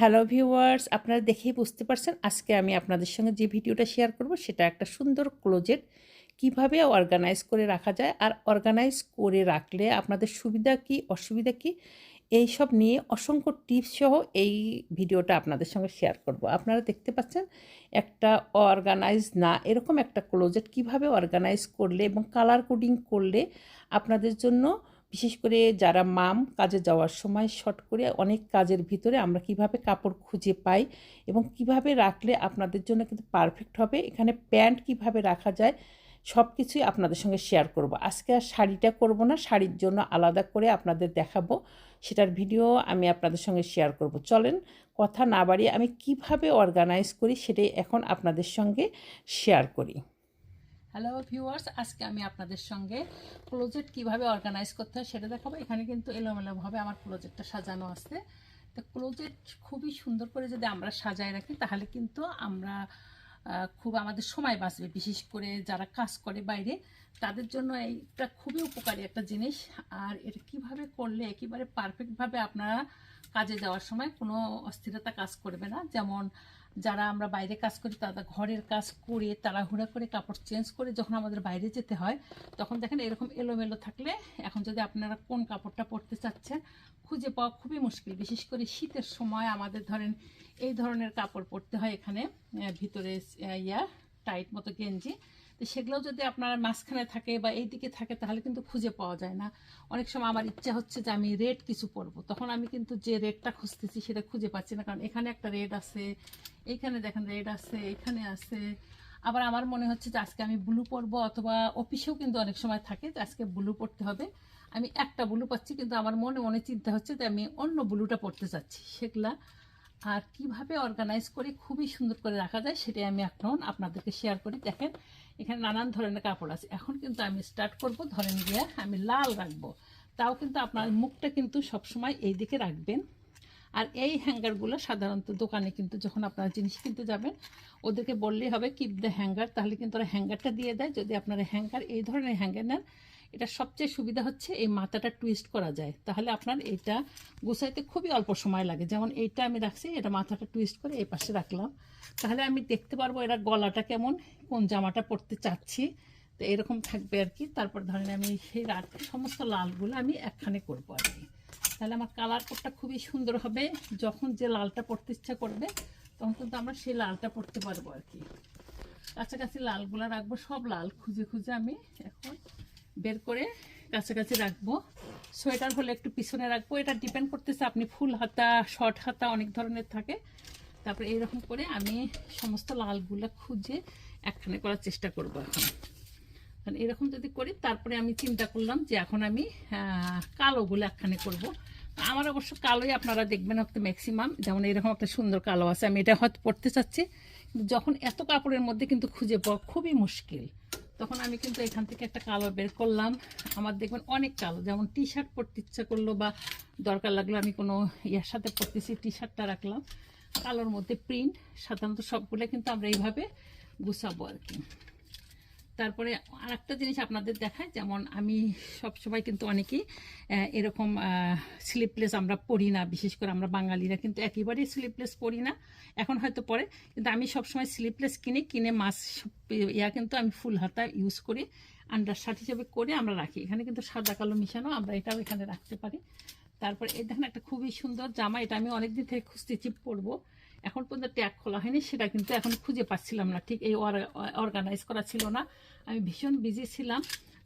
Hello viewers আপনারা দেখেই বুঝতে পারছেন আজকে আমি আপনাদের সঙ্গে যে ভিডিওটা শেয়ার করব সেটা একটা সুন্দর ক্লোজেট কীভাবে অর্গানাইজ করে রাখা যায় আর অর্গানাইজ করে রাখলে আপনাদের সুবিধা কি, অসুবিধা কি, এই সব নিয়ে অসংখ্য টিপস সহ এই ভিডিওটা আপনাদের সঙ্গে শেয়ার করব। আপনারা দেখতে পাচ্ছেন একটা অর্গানাইজ না, এরকম একটা ক্লোজেট কীভাবে অর্গানাইজ করলে এবং কালার কোডিং করলে আপনাদের জন্য বিশেষ করে যারা মাম কাজে যাওয়ার সময় শর্ট করে অনেক কাজের ভিতরে আমরা কীভাবে কাপড় খুঁজে পাই এবং কীভাবে রাখলে আপনাদের জন্য কিন্তু পারফেক্ট হবে, এখানে প্যান্ট কীভাবে রাখা যায় সব কিছুই আপনাদের সঙ্গে শেয়ার করব। আজকে আর শাড়িটা করব না, শাড়ির জন্য আলাদা করে আপনাদের দেখাবো, সেটার ভিডিও আমি আপনাদের সঙ্গে শেয়ার করব। চলেন কথা না বাড়িয়ে আমি কীভাবে অর্গানাইজ করি সেটাই এখন আপনাদের সঙ্গে শেয়ার করি। হ্যালো ভিউয়ার্স আজকে আমি আপনাদের সঙ্গে ক্লোজেট কীভাবে অর্গানাইজ করতে হয় সেটা দেখাবো। এখানে কিন্তু এলোমেলোভাবে আমার ক্লোজেটটা সাজানো আছে। তো ক্লোজেট খুবই সুন্দর করে যদি আমরা সাজায় রাখি, তাহলে কিন্তু আমরা খুব আমাদের সময় বাঁচবে। বিশেষ করে যারা কাজ করে বাইরে, তাদের জন্য এইটা খুবই উপকারী একটা জিনিস। আর এটা কীভাবে করলে একেবারে পারফেক্টভাবে আপনারা কাজে যাওয়ার সময় কোনো অস্থিরতা কাজ করবে না। যেমন যারা আমরা বাইরে কাজ করি, তারা ঘরের কাজ করে, তাড়াহুড়া করে, কাপড় চেঞ্জ করে যখন আমাদের বাইরে যেতে হয়, তখন দেখেন এরকম এলোমেলো থাকলে এখন যদি আপনারা কোন কাপড়টা পরতে চাচ্ছেন, খুঁজে পাওয়া খুবই মুশকিল। বিশেষ করে শীতের সময় আমাদের ধরেন এই ধরনের কাপড় পরতে হয় এখানে ভিতরে ইয়া টাইট মতো গেঞ্জি। তো সেগুলো যদি আপনার মাঝখানে থাকে বা এই দিকে থাকে, তাহলে কিন্তু খুঁজে পাওয়া যায় না। অনেক সময় আমার ইচ্ছা হচ্ছে যে আমি রেড কিছু পরবো। তখন আমি কিন্তু যে রেডটা খুঁজতেছি সেটা খুঁজে পাচ্ছি না, কারণ এখানে একটা রেড আছে, এইখানে দেখেন রেড আছে এখানে আছে। আবার আমার মনে হচ্ছে যে আজকে আমি ব্লু পরবো, অথবা অফিসেও কিন্তু অনেক সময় থাকে যে আজকে ব্লু পরতে হবে। আমি একটা ব্লু পাচ্ছি, কিন্তু আমার মনে মনে চিন্তা হচ্ছে যে আমি অন্য ব্লুটা পরতে চাচ্ছি। সেগুলা আর কীভাবে অর্গানাইজ করে খুবই সুন্দর করে রাখা যায় সেটাই আমি এখন আপনাদেরকে শেয়ার করি। দেখেন, এখানে নানান ধরনের কাপড় আছে। এখন কিন্তু আমি স্টার্ট করব। ধরেন গিয়ে আমি লাল রাখব। তাও কিন্তু আপনার মুখটা কিন্তু সবসময় এই দিকে রাখবেন। আর এই হ্যাঙ্গারগুলো সাধারণত দোকানে কিন্তু যখন আপনারা জিনিস কিনতে যাবেন, ওদেরকে বললেই হবে কিপ দ্য হ্যাঙ্গার তাহলে কিন্তু ওরা হ্যাঙ্গারটা দিয়ে দেয়। যদি আপনারা হ্যাঙ্গার এই ধরনের হ্যাঙ্গার নেন এটা সবচেয়ে সুবিধা হচ্ছে এই মাথাটা টুইস্ট করা যায়। তাহলে আপনার এটা গোছাইতে খুবই অল্প সময় লাগে। যেমন এইটা আমি রাখছি, এটা মাথাটা টুইস্ট করে এই পাশে রাখলাম। তাহলে আমি দেখতে পারব এরা গলাটা কেমন, কোন জামাটা পরতে চাচ্ছি। তো এরকম থাকবে আর কি। তারপর ধরেন আমি সেই সমস্ত লালগুলো আমি একখানে করব আর কি। তাহলে আমার কালার কোডটা খুবই সুন্দর হবে। যখন যে লালটা পরতে ইচ্ছা করবে, তখন কিন্তু আমরা সেই লালটা পরতে পারব আর কি। কাছাকাছি লালগুলো রাখব, সব লাল খুঁজে খুঁজে আমি এখন বের করে কাছাকাছি রাখব। সোয়েটার হলে একটু পিছনে রাখব। এটা ডিপেন্ড করতেছে আপনি ফুল হাতা শর্ট হাতা অনেক ধরনের থাকে। তারপরে এইরকম করে আমি সমস্ত লালগুলো খুঁজে একখানে করার চেষ্টা করব এখন। কারণ এরকম যদি করি, তারপরে আমি চিন্তা করলাম যে এখন আমি কালোগুলো একখানে করব। আমার অবশ্য কালোই আপনারা দেখবেন হয়তো ম্যাক্সিমাম যেমন এরকম একটা সুন্দর কালো আছে, আমি এটা হয়তো পড়তে চাচ্ছি। কিন্তু যখন এত কাপড়ের মধ্যে কিন্তু খুঁজে পাওয়া খুবই মুশকিল। তখন আমি কিন্তু এখান থেকে একটা কালো বের করলাম। আমার দেখবেন অনেক কালো, যেমন টি শার্ট পরতে ইচ্ছা করল বা দরকার লাগল আমি কোনো ইয়ার সাথে পরতেছি টি শার্টটা রাখলাম। কালোর মধ্যে প্রিন্ট সাধারণত সবগুলো কিন্তু আমরা এইভাবে গুছাবো আর কি। তারপরে আর একটা জিনিস আপনাদের দেখায়, যেমন আমি সব সবসময় কিন্তু অনেকেই এরকম স্লিপলেস আমরা পরি না, বিশেষ করে আমরা বাঙালিরা কিন্তু একেবারেই স্লিপলেস পরি না, এখন হয়তো পরে কিন্তু আমি সবসময় স্লিপলেস কিনে কিনে মাছ ইয়া কিন্তু আমি ফুল হাতা ইউজ করি আন্ডার শার্ট হিসেবে করে আমরা রাখি। এখানে কিন্তু সাদা কালো মিশানো, আমরা এটাও এখানে রাখতে পারি। তারপরে এই দেখেন একটা খুবই সুন্দর জামা, এটা আমি অনেকদিন থেকে খুঁজতেছি, পরবো। এখন পর্যন্ত ট্যাগ খোলা হয়নি, সেটা কিন্তু এখন খুঁজে পাচ্ছিলাম না। ঠিক এই অর্গানাইজ করা ছিল না। আমি ভীষণ বিজি ছিলাম,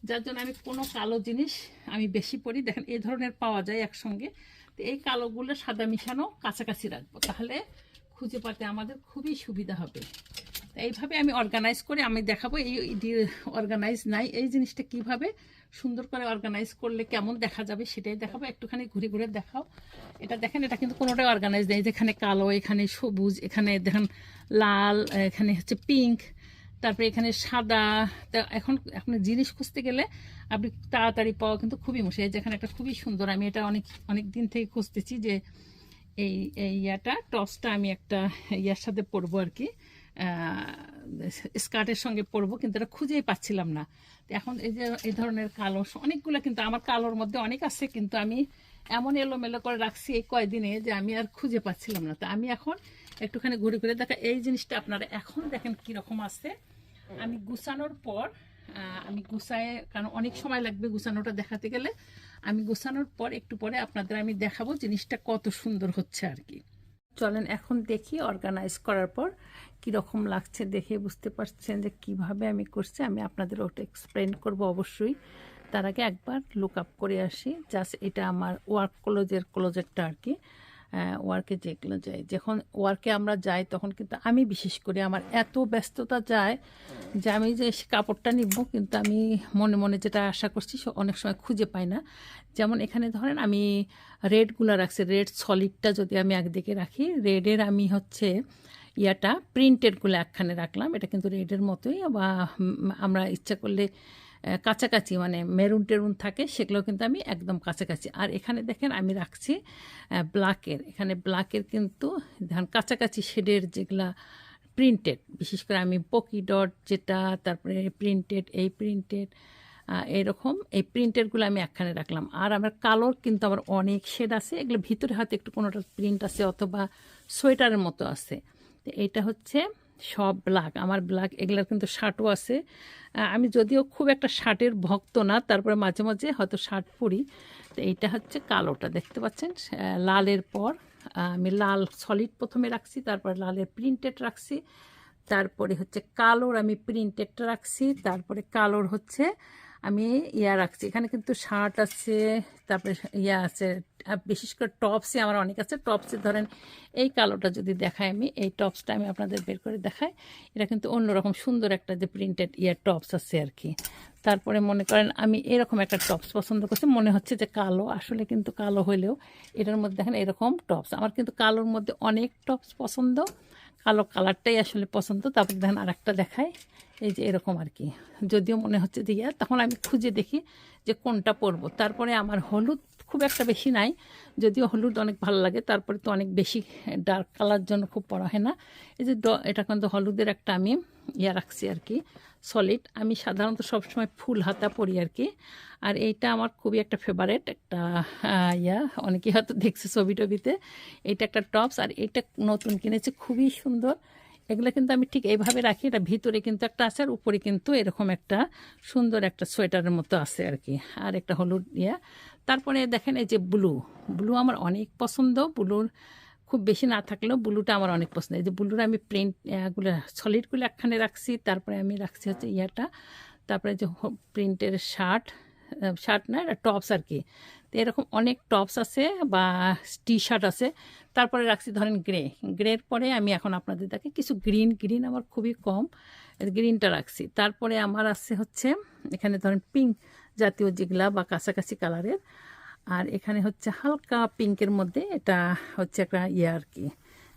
যার জন্য আমি কোনো কালো জিনিস আমি বেশি পরি। দেখেন এই ধরনের পাওয়া যায় একসঙ্গে। তো এই কালোগুলো সাদা মিশানো কাছাকাছি রাখব। তাহলে খুঁজে পাতে আমাদের খুবই সুবিধা হবে। এইভাবে আমি অর্গানাইজ করে আমি দেখাবো এই অর্গানাইজ নাই, এই জিনিসটা কীভাবে সুন্দর করে অর্গানাইজ করলে কেমন দেখা যাবে সেটাই দেখাবো। একটুখানি ঘুরে ঘুরে দেখাও। এটা দেখেন, এটা কিন্তু কোনোটাই অর্গানাইজ নেই। যেখানে কালো, এখানে সবুজ, এখানে দেখেন লাল, এখানে হচ্ছে পিঙ্ক তারপরে এখানে সাদা। এখন এখন জিনিস খুঁজতে গেলে আপনি তাড়াতাড়ি পাওয়া কিন্তু খুবই মুশকিল। যেখানে একটা খুবই সুন্দর, আমি এটা অনেক অনেক দিন থেকে খুঁজতেছি যে এই ইয়াটা, টসটা আমি একটা ইয়ার সাথে পরবো আর কি। স্কার্টের সঙ্গে পরবো, কিন্তু এটা খুঁজেই পাচ্ছিলাম না। তো এখন এই যে, এই ধরনের কালো অনেকগুলো কিন্তু আমার কালোর মধ্যে অনেক আছে, কিন্তু আমি এমন এলোমেলো করে রাখছি এই কয়দিনে যে আমি আর খুঁজে পাচ্ছিলাম না। তো আমি এখন একটুখানি ঘুরে ঘুরে দেখা, এই জিনিসটা আপনারা এখন দেখেন কীরকম আছে। আমি গুছানোর পর আমি গুছায়, কারণ অনেক সময় লাগবে গুছানোটা দেখাতে গেলে, আমি গুছানোর পর একটু পরে আপনাদের আমি দেখাবো জিনিসটা কত সুন্দর হচ্ছে আর কি। চলেন এখন দেখি অর্গানাইজ করার পর কীরকম লাগছে দেখে বুঝতে পারছেন যে কীভাবে আমি করছি। আমি আপনাদের ওটা এক্সপ্লেন করব অবশ্যই। তার আগে একবার লুক আপ করে আসি। জাস্ট এটা আমার ওয়ার্ক ক্লোজের ক্লোজেরটা আর কি। ওয়ার্কে যেগুলো যাই। যখন ওয়ার্কে আমরা যাই, তখন কিন্তু আমি বিশেষ করে আমার এত ব্যস্ততা যায় যে আমি যে কাপড়টা নিব, কিন্তু আমি মনে মনে যেটা আশা করছি অনেক সময় খুঁজে পাই না। যেমন এখানে ধরেন আমি রেডগুলো রাখছি রেড সলিডটা যদি আমি একদিকে রাখি রেডের আমি হচ্ছে ইয়াটা প্রিন্টেডগুলো একখানে রাখলাম। এটা কিন্তু রেডের মতোই, বা আমরা ইচ্ছা করলে কাছাকাছি মানে মেরুন টেরুন থাকে, সেগুলো কিন্তু আমি একদম কাছাকাছি। আর এখানে দেখেন আমি রাখছি ব্ল্যাকের। এখানে ব্ল্যাকের কিন্তু ধান কাছাকাছি শেডের যেগুলা প্রিন্টেড, বিশেষ করে আমি পকি ডট যেটা, তারপরে প্রিন্টেড, এই প্রিন্টেড এরকম, এই প্রিন্টেরগুলো আমি একখানে রাখলাম। আর আমার কালোর কিন্তু আমার অনেক শেড আছে, এগুলো ভিতরে হয়তো একটু কোনোটা প্রিন্ট আছে অথবা সোয়েটারের মতো আছে। তো এইটা হচ্ছে সব ব্ল্যাক আমার ব্ল্যাক এগুলার কিন্তু শার্টও আছে। আমি যদিও খুব একটা শার্টের ভক্ত না, তারপরে মাঝে মাঝে হয়তো শার্ট পরি। তো এইটা হচ্ছে কালোটা, দেখতে পাচ্ছেন? লালের পর আমি লাল সলিড প্রথমে রাখছি, তারপর লালের প্রিন্টেড রাখছি। তারপরে হচ্ছে কালোর আমি প্রিন্টেডটা রাখছি, তারপরে কালোর হচ্ছে আমি ইয়া রাখছি। এখানে কিন্তু শার্ট আছে, তারপরে ইয়া আছে বিশেষ করে টপসে আমার অনেক আছে। টপসে ধরেন এই কালোটা যদি দেখাই আমি, এই টপসটা আমি আপনাদের বের করে দেখাই। এটা কিন্তু অন্যরকম সুন্দর একটা যে প্রিন্টেড ইয়ার টপস আছে আর কি। তারপরে মনে করেন আমি এরকম একটা টপস পছন্দ করছি। মনে হচ্ছে যে কালো, আসলে কিন্তু কালো হলেও এটার মধ্যে দেখেন এরকম টপস আমার কিন্তু কালোর মধ্যে অনেক টপস পছন্দ। কালো কালারটাই আসলে পছন্দ। তারপর দেখেন আর একটা দেখায় এই যে এরকম আর কি। যদিও মনে হচ্ছে যে ইয়া, তখন আমি খুঁজে দেখি যে কোনটা পরবো। তারপরে আমার হলুদ খুব একটা বেশি নাই। যদিও হলুদ অনেক ভালো লাগে, তারপরে তো অনেক বেশি ডার্ক কালার জন্য খুব পড়া হয় না। এই যে এটা কিন্তু হলুদের একটা আমি ইয়া রাখছি আর কি। সলিড আমি সাধারণত সবসময় ফুল হাতা পরি আর কি। আর এইটা আমার খুবই একটা ফেভারেট একটা ইয়া। অনেকেই হয়তো দেখছে ছবি টবিতে। এটা একটা টপস আর এটা নতুন কিনেছি, খুবই সুন্দর। এগুলো কিন্তু আমি ঠিক এইভাবে রাখি, এটা ভিতরে কিন্তু একটা আছে আর উপরে কিন্তু এরকম একটা সুন্দর একটা সোয়েটারের মতো আছে আর কি। আর একটা হলুদ, ইয়া। তারপরে দেখেন এই যে ব্লু ব্লু আমার অনেক পছন্দ। ব্লুর খুব বেশি না থাকলেও ব্লুটা আমার অনেক পছন্দ এই যে ব্লুর আমি প্রিন্টগুলো সলিডগুলো একখানে রাখছি, তারপরে আমি রাখছি হচ্ছে ইয়াটা, তারপরে যে প্রিন্টের শার্ট শার্ট না, এটা টপস আর কি তো এরকম অনেক টপস আছে বা টি শার্ট আছে। তারপরে রাখছি ধরেন গ্রে গ্রের পরে আমি এখন আপনাদের দেখে কিছু গ্রিন গ্রিন আমার খুবই কম গ্রিনটা রাখছি। তারপরে আমার আছে হচ্ছে, এখানে ধরেন পিঙ্ক জাতীয় যেগুলা বা কাছাকাছি কালারের আর এখানে হচ্ছে হালকা পিঙ্কের মধ্যে এটা হচ্ছে একটা ইয়ে আর কি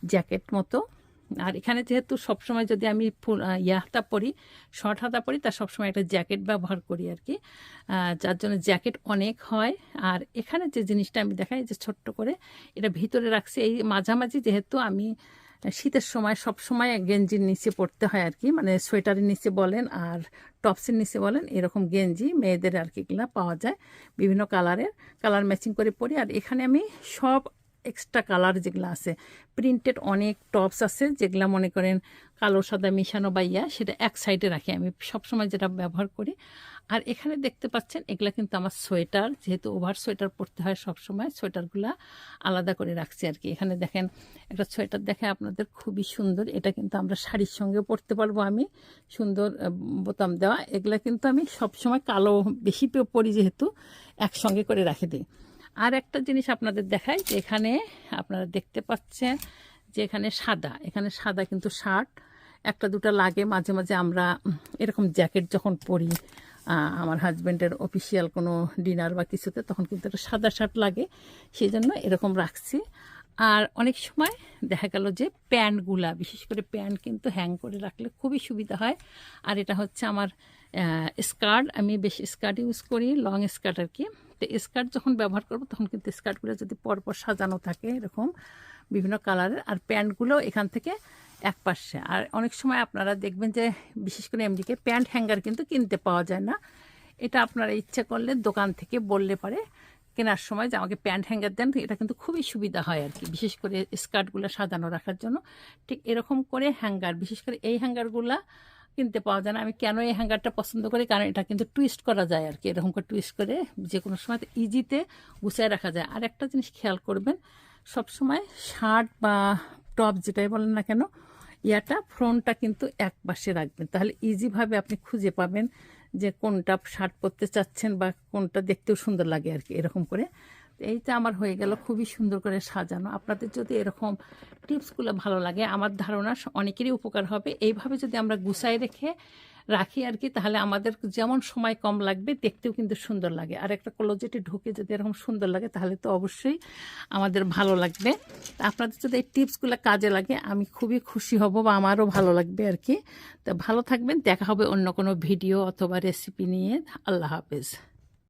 জ্যাকেট মতো। আর এখানে যেহেতু সবসময় যদি আমি ফুল ইয়া হাতা পরি শর্ট হাতা পরি তার সবসময় একটা জ্যাকেট ব্যবহার করি আর কি। যার জন্য জ্যাকেট অনেক হয়। আর এখানে যে জিনিসটা আমি দেখাই, যে ছোট্ট করে এটা ভিতরে রাখছি। এই মাঝামাঝি যেহেতু আমি শীতের সময় সব সময় গেঞ্জির নিচে পড়তে হয় আর কি মানে সোয়েটারের নিচে বলেন আর টপসের নিচে বলেন, এরকম গেঞ্জি মেয়েদের আর কি এগুলো পাওয়া যায় বিভিন্ন কালারের, কালার ম্যাচিং করে পরি। আর এখানে আমি সব এক্সট্রা কালার যেগুলো আছে। প্রিন্টেড অনেক টপস আছে যেগুলো মনে করেন কালো, সাদা মিশানো বা ইয়া, সেটা এক সাইডে রাখি। আমি সবসময় যেটা ব্যবহার করি। আর এখানে দেখতে পাচ্ছেন এগুলা কিন্তু আমার সোয়েটার, যেহেতু ওভার সোয়েটার পরতে হয় সবসময়, সোয়েটারগুলা আলাদা করে রাখছি আর কি। এখানে দেখেন একটা সোয়েটার দেখে আপনাদের খুবই সুন্দর। এটা কিন্তু আমরা শাড়ির সঙ্গে পরতে পারব আমি। সুন্দর বোতাম দেওয়া। এগুলা কিন্তু আমি সবসময় কালো, বেশি পরি যেহেতু, একসঙ্গে করে রাখে দিই। আর একটা জিনিস আপনাদের দেখাই, যে এখানে আপনারা দেখতে পাচ্ছেন যে এখানে সাদা এখানে সাদা কিন্তু শার্ট, একটা দুটো লাগে। মাঝে মাঝে আমরা এরকম জ্যাকেট যখন পরি আমার হাজব্যান্ডের অফিসিয়াল কোনো ডিনার বা কিছুতে, তখন কিন্তু একটা সাদা শার্ট লাগে। সেই জন্য এরকম রাখছি। আর অনেক সময় দেখা গেল যে প্যান্টগুলা, বিশেষ করে প্যান্ট কিন্তু হ্যাং করে রাখলে খুবই সুবিধা হয়। আর এটা হচ্ছে আমার স্কার্ট। আমি বেশি স্কার্ট ইউজ করি, লং স্কার্ট আর কি। তো স্কার্ট যখন ব্যবহার করব, তখন কিন্তু স্কার্টগুলো যদি পরপর সাজানো থাকে এরকম বিভিন্ন কালারের, আর প্যান্টগুলো এখান থেকে এক পাশে। আর অনেক সময় আপনারা দেখবেন যে বিশেষ করে এমডিকে প্যান্ট হ্যাঙ্গার কিন্তু কিনতে পাওয়া যায় না। এটা আপনারা ইচ্ছে করলে দোকান থেকে বললে পারে, কেনার সময় যে আমাকে প্যান্ট হ্যাঙ্গার দেন, এটা কিন্তু খুবই সুবিধা হয় আর কি, বিশেষ করে স্কার্টগুলো সাজানো রাখার জন্য। ঠিক এরকম করে হ্যাঙ্গার, বিশেষ করে এই হ্যাঙ্গারগুলা কিনতে পাওয়া যায় না। আমি কেন এই হ্যাঙ্গারটা পছন্দ করি? কারণ এটা কিন্তু টুইস্ট করা যায় আর কি। এরকম করে টুইস্ট করে যে কোনো সময় ইজিতে গুছিয়ে রাখা যায়। আর একটা জিনিস খেয়াল করবেন, সবসময় শার্ট বা টপ যেটাই বলেন না কেন, ইয়াটা ফ্রন্টটা কিন্তু এক পাশে রাখবেন। তাহলে ইজিভাবে আপনি খুঁজে পাবেন যে কোনটা শার্ট পরতে চাচ্ছেন বা কোনটা দেখতেও সুন্দর লাগে আর কি, এরকম করে। এইটা আমার হয়ে গেল, খুবই সুন্দর করে সাজানো। আপনাদের যদি এরকম টিপসগুলো ভালো লাগে, আমার ধারণা অনেকেরই উপকার হবে। এইভাবে যদি আমরা গুছাই রেখে রাখি আর কি, তাহলে আমাদের যেমন সময় কম লাগবে, দেখতেও কিন্তু সুন্দর লাগে। আর একটা ক্লোজেটে ঢুকে যদি এরকম সুন্দর লাগে, তাহলে তো অবশ্যই আমাদের ভালো লাগবে। আপনাদের যদি এই টিপসগুলো কাজে লাগে, আমি খুবই খুশি হব বা আমারও ভালো লাগবে আর কি। তো ভালো থাকবেন, দেখা হবে অন্য কোনো ভিডিও অথবা রেসিপি নিয়ে। আল্লাহ হাফেজ।